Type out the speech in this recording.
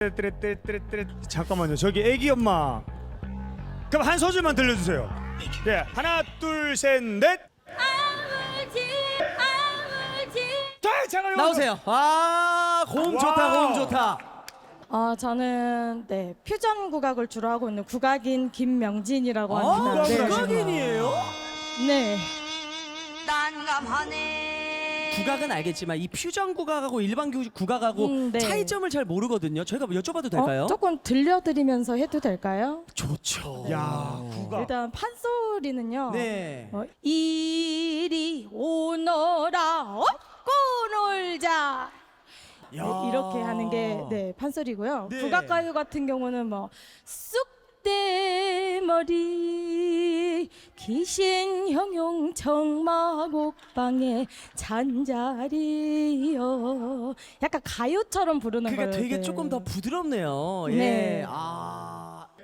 떼떼떼떼떼 잠깐만요. 저기 애기 엄마. 그럼 한 소절만 들려주세요. 예, 하나, 둘, 셋, 넷. 아버지 아버지 자, 잠깐 나오세요. 아, 고음 좋다, 와우. 고음 좋다. 어 저는 네 퓨전 국악을 주로 하고 있는 국악인 김명진이라고 아, 합니다. 네. 국악인이에요? 네. 국악은 알겠지만 이 퓨전 국악하고 일반 구- 국악하고 음, 네. 차이점을 잘 모르거든요. 저희가 여쭤봐도 될까요? 어, 조금 들려드리면서 해도 될까요? 좋죠. 야, 국악. 일단 판소리는요. 네. 어, 이리 오너라 업고 놀자 네, 이렇게 하는 게 네, 판소리고요. 네. 국악가요 같은 경우는 뭐 쑥대머리 귀신 형용 청마곡방에 잔자리요 약간 가요처럼 부르는 그러니까 거예요. 되게 네. 조금 더 부드럽네요. 예. 네. 아.